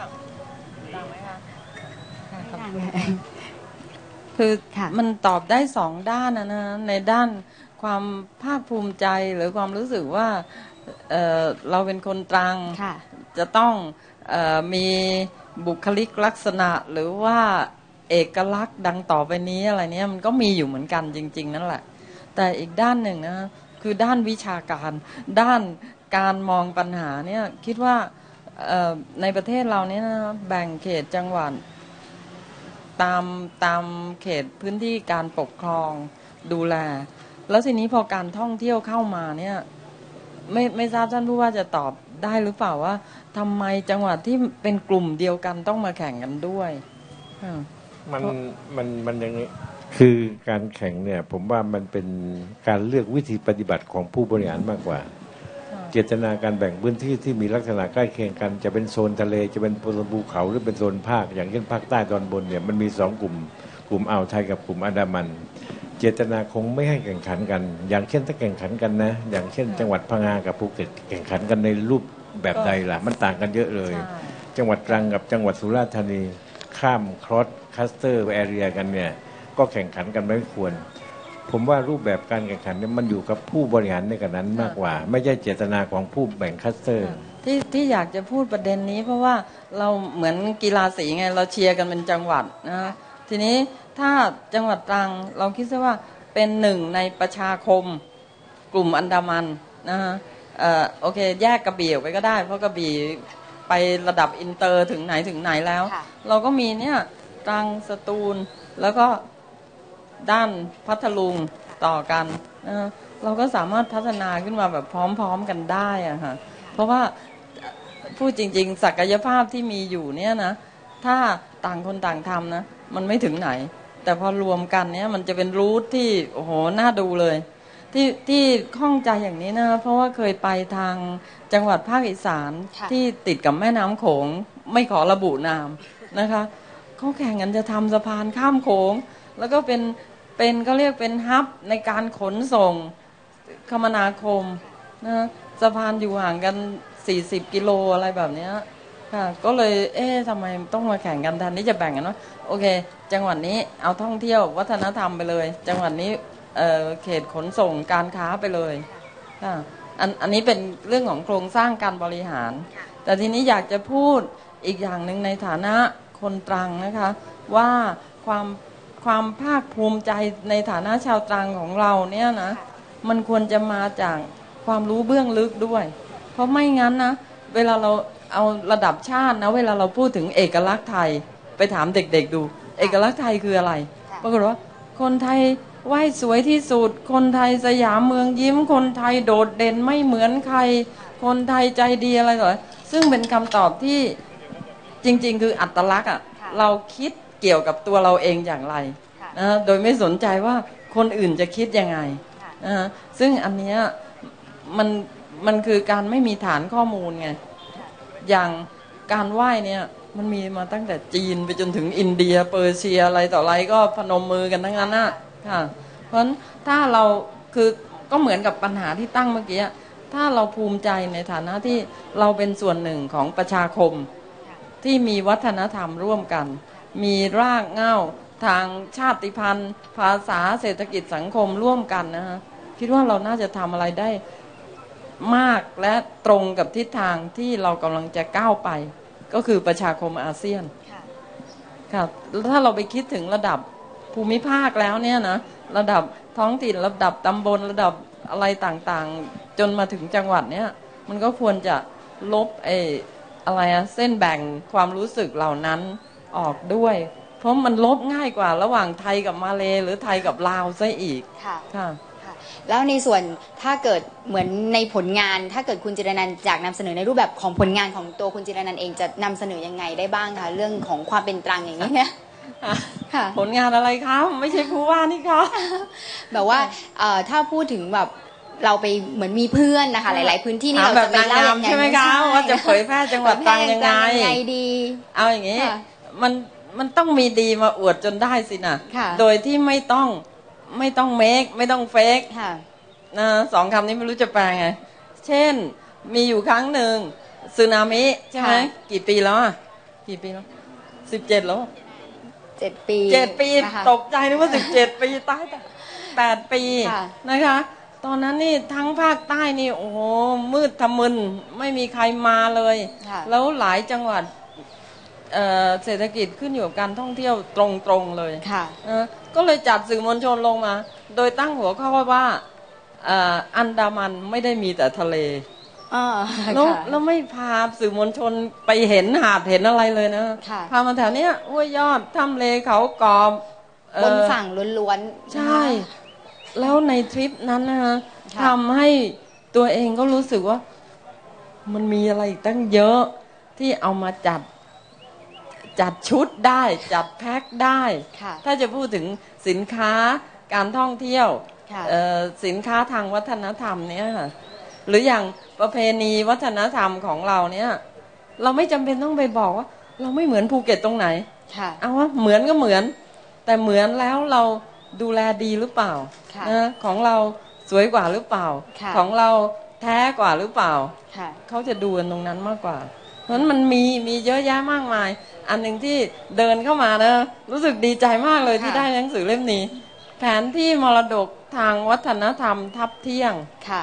ปล่าดังไหมคะขอบคุณค่ะคือค่ะมันตอบได้สองด้านนะนะในด้านความภาคภูมิใจหรือความรู้สึกว่าเอ่อเราเป็นคนตรังค่ะจะต้องเออมีบุคลิกลักษณะหรือว่าเอกลักษณ์ดังต่อไปนี้อะไรเนี้ยมันก็มีอยู่เหมือนกันจริง ๆ นั่นแหละ แต่อีกด้านหนึ่งนะคือด้านวิชาการ ด้านการมองปัญหาเนี่ยคิดว่าเอ่อ ในประเทศเราเนี่ยนะแบ่งเขตจังหวัดตามตามเขตพื้นที่การปกครองดูแล แล้วทีนี้พอการท่องเที่ยวเข้ามาเนี่ยไม่ไม่ทราบท่านผู้ว่าจะตอบได้หรือเปล่าว่าทำไมจังหวัดที่เป็นกลุ่มเดียวกันต้องมาแข่งกันด้วยอ่ามันมันมันอย่างนี้คือการแข่งเนี่ย ผมว่ามันเป็นการเลือกวิธีปฏิบัติของผู้บริหารมากกว่า เจตนาการแบ่งพื้นที่ที่มีลักษณะใกล้เคียงกัน จะเป็นโซนทะเลจะเป็นโซนภูเขาหรือเป็นโซนภาค อย่างเช่นภาคใต้ตอนบนเนี่ยมันมีสองกลุ่ม กลุ่มอ่าวไทยกับกลุ่มอันดามัน เจตนาคงไม่ให้แข่งขันกัน อย่างเช่นถ้าแข่งขันกันนะ อย่างเช่น จังหวัดพังงากับภูเก็ตแข่งขันกันในรูปแบบใดล่ะ มันต่างกันเยอะเลยใช่จังหวัดตรังกับจังหวัดสุราษฎร์ธานีข้ามครอสคัสเตอร์แอเรียกันเนี่ยก็แข่งขันกันไม่ควร ผมว่ารูปแบบการแข่งขันเนี่ยมันอยู่กับผู้บริหารในกันนั้นมากกว่า ไม่ใช่เจตนาของผู้แบ่งคัสเตอร์ ที่ที่อยากจะพูดประเด็นนี้ เพราะว่าเราเหมือนกีฬาสีไงเราเชียร์กันเป็นจังหวัดนะทีนี้ถ้าจังหวัดตรังเราคิดซะว่าเป็นหนึ่งในประชาคมกลุ่มอันดามันนะฮะเอ่อโอเค แยกกระบี่ออกไปก็ได้ เพราะกระบี่ไประดับอินเตอร์ถึงไหนถึงไหนแล้วค่ะเราก็มีเนี่ยตรังสตูลแล้วก็ ด้านพัทลุงต่อกันนะฮะเราก็สามารถพัฒนาขึ้นมาแบบพร้อมๆกันได้อะค่ะเพราะว่าพูดจริง ๆ ศักยภาพที่มีอยู่เนี่ยนะถ้าต่างคนต่างทำนะมันไม่ถึงไหน แต่พอรวมกันเนี่ยมันจะเป็นรูทที่โอ้โหน่าดูเลย ที่ที่ข้องใจอย่างนี้นะเพราะว่าเคยไปทางจังหวัดภาคอีสานค่ะที่ติดกับแม่น้ำโขงไม่ขอระบุนามนะคะเขาแข่งกันจะทำสะพานข้ามโขงแล้วก็เป็น เป็นก็เรียกเป็นฮับในการขนส่งคมนาคมนะสะพานอยู่ห่างกัน 40 กิโลอะไรแบบนี้ค่ะก็เลยเอ๊ะทำไมต้องมาแข่งกันแทนที่จะแบ่งกันว่าโอเค จังหวัดนี้เอาท่องเที่ยววัฒนธรรมไปเลย จังหวัดนี้เอ่อเขตขนส่งการค้าไปเลยค่ะอันอันนี้เป็นเรื่องของโครงสร้างการบริหาร แต่ทีนี้อยากจะพูดอีกอย่างหนึ่งในฐานะคนตรังนะคะ ว่าความ ความภาคภูมิใจในฐานะชาวตรังของเราเนี่ยนะมันควรจะมาจากความรู้เบื้องลึกด้วย เพราะไม่งั้นนะ เวลาเราเอาระดับชาตินะ เวลาเราพูดถึงเอกลักษณ์ไทย ไปถามเด็กๆดู เอกลักษณ์ไทยคืออะไรค่ะปรากฏว่าคนไทยไหว้สวยที่สุด คนไทยสยามเมืองยิ้ม คนไทยโดดเด่นไม่เหมือนใคร คนไทยใจดีอะไรต่ออะไรซึ่งเป็นคำตอบที่จริง ๆ คืออัตลักษณ์อะค่ะเราคิด เกี่ยวกับตัวเราเองอย่างไรค่ะนะโดยไม่สนใจว่าคนอื่นจะคิดยังไงค่ะนะฮะซึ่งอันเนี้ยมันมันคือการไม่มีฐานข้อมูลไงอย่างการไหว้เนี่ยมันมีมาตั้งแต่จีนไปจนถึงอินเดียเปอร์เซียอะไรต่ออะไรก็พนมมือกันทั้งนั้นนะค่ะ เพราะฉะนั้นถ้าเราคือก็เหมือนกับปัญหาที่ตั้งเมื่อกี้ถ้าเราภูมิใจในฐานะที่เราเป็นส่วนหนึ่งของประชาคมที่มีวัฒนธรรมร่วมกัน มีรากเง้าทางชาติพันธุ์ ภาษาเศรษฐกิจสังคมร่วมกันนะฮะคิดว่าเราน่าจะทำอะไรได้มากและตรงกับทิศทางที่เรากำลังจะก้าวไป ก็คือประชาคมอาเซียนค่ะครับแล้วถ้าเราไปคิดถึงระดับภูมิภาคแล้วเนี่ยนะระดับท้องถิ่นระดับตำบลระดับอะไรต่างๆ จนมาถึงจังหวัดเนี่ย มันก็ควรจะลบไอ้อะไรอะเส้นแบ่งความรู้สึกเหล่านั้น ออกด้วย เพราะมันลบง่ายกว่า ระหว่างไทยกับมาเลหรือไทยกับลาวซะอีกค่ะค่ะค่ะแล้วในส่วนถ้าเกิดเหมือนในผลงาน ถ้าเกิดคุณจิรนันท์อยากนำเสนอในรูปแบบของผลงานของตัวคุณจิรนันท์เองจะนำเสนอยังไงได้บ้างคะเรื่องของความเป็นตรังอย่างนี้เนี่ยค่ะผลงานอะไรครับไม่ใช่ครูว่านี่ครับแบบว่าเอ่อถ้าพูดถึงแบบเราไปเหมือนมีเพื่อนนะคะ หลาย ๆ พื้นที่นี่ถามเราแบบจะไปนางเล่างามยังไงใช่ไหมคะว่าจะเผยแพร่จังหวัดตรังยังไงเผแพร่จังหวัดดี เอาอย่างนี้ค่ะ มันมันต้องมีดีมาอวดจนได้สินะค่ะ โดยที่ไม่ต้องไม่ต้องเมคไม่ต้องเฟกค่ะ นะสองคำนี้ไม่รู้จะแปลไง เช่นมีอยู่ครั้งหนึ่งสึนามิใช่ไหมค่ะ กี่ปีแล้วอะกี่ปีแล้วสิบเจ็ดแล้ว เจ็ดปีเจ็ดปีนะคะ ตกใจนึกว่าสิบเจ็ดปีตายแต่แปดปีค่ะ นะคะ ตอนนั้นนี่ทั้งภาคใต้นี่โอ้โหมืดทะมึนไม่มีใครมาเลย ค่ะ แล้วหลายจังหวัด เอ่อเศรษฐกิจขึ้นอยู่กับการท่องเที่ยวตรงๆเลยค่ะนะก็เลยจัดสื่อมวลชนลงมา โดยตั้งหัวข้อว่าเอ่ออันดามันไม่ได้มีแต่ทะเล อ่าแล้วค่ะ แล้วไม่พาสื่อมวลชนไปเห็นหาดเห็นอะไรเลยนะค่ะ พามาแถวเนี้ยห้วยยอดถ้ำเลเขากอมเอ่บอนฝั่งล้วนๆใช่แล้วในทริปนั้นนะฮะค่ะ ทำให้ตัวเองก็รู้สึกว่า มันมีอะไรอีกตั้งเยอะที่เอามาจัด จัดชุดได้จัดแพ็คได้ค่ะถ้าจะพูดถึงสินค้าการท่องเที่ยวค่ะเอ่อสินค้าทางวัฒนธรรมเนี่ยค่ะหรืออย่างประเพณีวัฒนธรรมของเราเนี่ย เราไม่จำเป็นต้องไปบอกว่า เราไม่เหมือนภูเก็ตตรงไหนค่ะเอาว่าเหมือนก็เหมือน แต่เหมือนแล้วเราดูแลดีหรือเปล่าค่ะนะของเราสวยกว่าหรือเปล่าค่ะของเราแท้กว่าหรือเปล่าค่ะเขาจะดูกันตรงนั้นมากกว่า เพราะฉะนั้นมันมีมีเยอะแยะมากมาย อันหนึ่งที่เดินเข้ามานะรู้สึกดีใจมากเลยค่ะที่ได้หนังสือเล่มนี้ แผนที่มรดกทางวัฒนธรรมทับเที่ยงค่ะ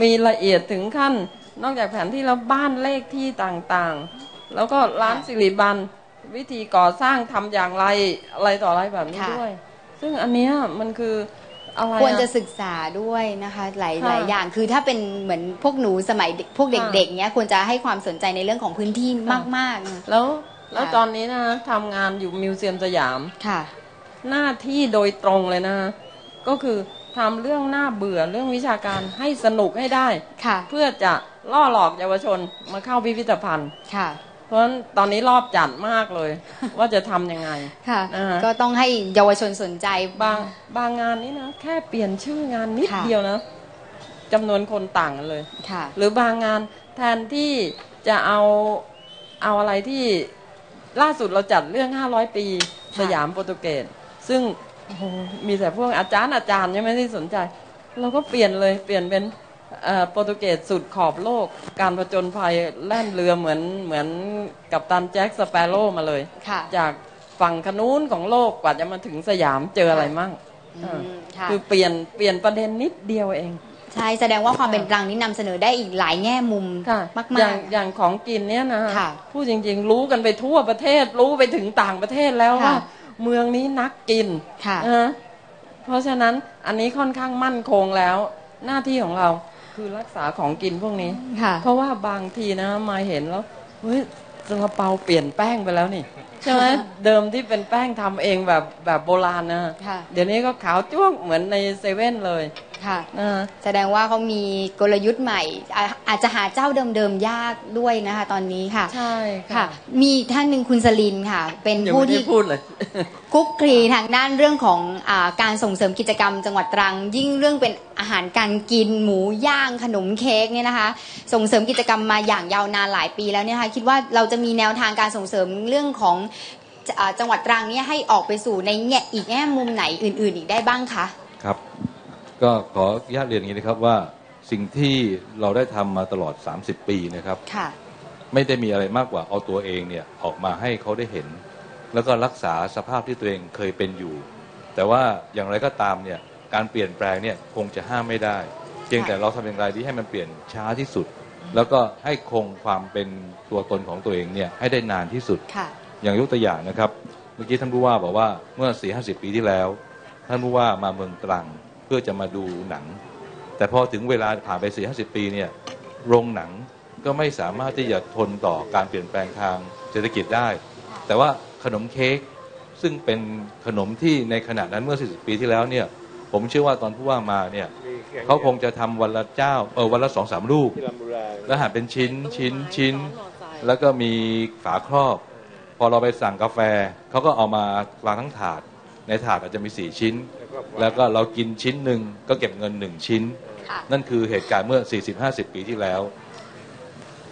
มีละเอียดถึงขั้น นอกจากแผนที่แล้วบ้านเลขที่ต่างๆ แล้วก็ร้านค่ะสิริบันวิธีก่อสร้างทำอย่างไรอะไรต่ออะไรแบบนี้ค่ะด้วย ซึ่งอันเนี้ยมันคือ อะไรควรจะอะศึกษาด้วยนะคะหลายค่ะหลายอย่างคือถ้าเป็นเหมือนพวกหนูสมัยเด็กพวกค่ะ เด็กๆเนี้ยควรจะให้ความสนใจในเรื่องของพื้นที่มากๆนะ แล้วแล้วค่ะ ตอนนี้นะทำงานอยู่มิวเซียมสยาม ค่ะ หน้าที่โดยตรงเลยนะ ก็คือทำเรื่องหน้าเบื่อเรื่องวิชาการให้สนุกให้ได้ ค่ะเพื่อจะล่อหลอกเยาวชนมาเข้าพิพิธภัณฑ์ ค่ะ เพราะฉะนั้นตอนนี้รอบจัดมากเลย ว่าจะทำยังไงค่ะอ่าฮะก็ต้องให้เยาวชนสนใจบางบางงานนี้นะแค่เปลี่ยนชื่องานนิดค่ะเดียวนะจำนวนคนต่างกันเลยค่ะ หรือบางงานแทนที่จะเอาเอาอะไรที่ล่าสุดเราจัดเรื่อง 500 ปีค่ะสยามโปรตุเกสซึ่งโอ้โหมีแต่พวกอาจารย์อาจารย์ยังไม่ได้สนใจ เราก็เปลี่ยนเลยเปลี่ยนเป็นเอ่อ โปรตุเกสสุดขอบโลก การผจญภัยแล่นเรือเหมือนเหมือนกับตันแจ็คสเปโร่มาเลย ค่ะ จากฝั่งขนูนของโลกกว่าจะมาถึงสยามเจออะไรมั่งอืมค่ะ คือเปลี่ยนเปลี่ยนประเด็นนิดเดียวเองใช่แสดงว่าความเป็นกลางนี้นำเสนอได้อีกหลายแง่มุมค่ะมากอย่างๆอย่างของกินเนี่ยนะค่ะพูดจริงๆ รู้กันไปทั่วประเทศ รู้ไปถึงต่างประเทศแล้วค่ะ ว่า เมืองนี้นักกินค่ะนะฮะเพราะฉะนั้นอันนี้ค่อนข้างมั่นคงแล้วหน้าที่ของเรา คือรักษาของกินพวกนี้ ค่ะ เพราะว่าบางทีนะมาเห็นแล้วเฮ้ยซาลาเปาเปลี่ยนแป้งไปแล้วนี่ใช่ไหมเดิมที่เป็นแป้งทำเองแบบแบบโบราณนะค่ะเดี๋ยวนี้ก็ขาวจ้วงเหมือนในเซเว่นเลย ค่ะนะฮะแสดงว่าเขามีกลยุทธ์ใหม่อะอาจจะหาเจ้าเดิมๆยากด้วยนะคะ ตอนนี้ค่ะ ใช่ค่ะ มีอีกท่านหนึ่งคุณสลินค่ะ เป็นยังผู้ไม่ได้ที่พูดเลยคลุกคลีทางด้านเรื่องของอาการส่งเสริมกิจกรรมจังหวัดตรัง ยิ่งเรื่องเป็นอาหารการกินหมูย่างขนมเค้กเนี่ยนะคะ ส่งเสริมกิจกรรมมาอย่างยาวนานหลายปีแล้วเนี่ยค่ะคิดว่าเราจะมีแนวทางการส่งเสริมเรื่องของอ่าจังหวัดตรังเนี่ยให้ออกไปสู่ในแง่อีกแง่มุมไหนอื่น ๆ อีกได้บ้างคะครับ ก็ขออนุญาตเรียนอย่างนี้นะครับว่าสิ่งที่เราได้ทำมาตลอด 30 ปีนะครับ ค่ะ ไม่ได้มีอะไรมากกว่าเอาตัวเองเนี่ยออกมาให้เขาได้เห็น แล้วก็รักษาสภาพที่ตัวเองเคยเป็นอยู่ แต่ว่าอย่างไรก็ตามเนี่ยการเปลี่ยนแปลงเนี่ยคงจะห้ามไม่ได้ เพียงแต่เราทำอย่างไรที่ให้มันเปลี่ยนช้าที่สุด แล้วก็ให้คงความเป็นตัวตนของตัวเองเนี่ยให้ได้นานที่สุด ค่ะ อย่างยกตัวอย่างนะครับ เมื่อกี้ท่านผู้ว่าบอกว่าเมื่อ4ี่ห้าสิบปีที่แล้ว ท่านผู้ว่ามาเมืองตรัง เพื่อจะมาดูหนัง แต่พอถึงเวลาผ่านไป4ี่ห้าสิบปีเนี่ยโรงหนังก็ไม่สามารถที่จะทนต่อการเปลี่ยนแปลงทางเศรษฐกิจได้ แต่ว่าขนมเค้กซึ่งเป็นขนมที่ในขณะนั้นเมื่อ 40 ปีที่แล้วเนี่ยผมเชื่อว่าตอนผู้ว่ามาเนี่ยเขาคงจะทำวันละเจ้าเออวันละสองสามลูก แล้วหั่นเป็นชิ้นชิ้นชิ้น แล้วก็มีฝาครอบ พอเราไปสั่งกาแฟเขาก็เอามาวางทั้งถาด ในถาดอาจจะมีสี่ชิ้น แล้วก็เรากินชิ้นหนึ่งก็เก็บเงินหนึ่งชิ้น ค่ะ นั่นคือเหตุการณ์เมื่อ 40-50 ปีที่แล้ว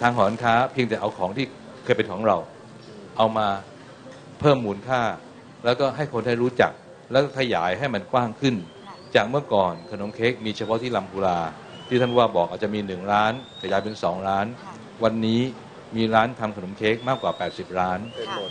ทางหอการค้าเพียงแต่เอาของที่เคยเป็นของเรา เอามาเพิ่มมูลค่า แล้วก็ให้คนได้รู้จัก แล้วก็ขยายให้มันกว้างขึ้น จากเมื่อก่อนขนมเค้กมีเฉพาะที่ลำพูราที่ท่านว่าบอกอาจจะมีหนึ่งร้านขยายเป็นสองร้าน วันนี้มีร้านทำขนมเค้กมากกว่า 80 ร้าน เป็นหมด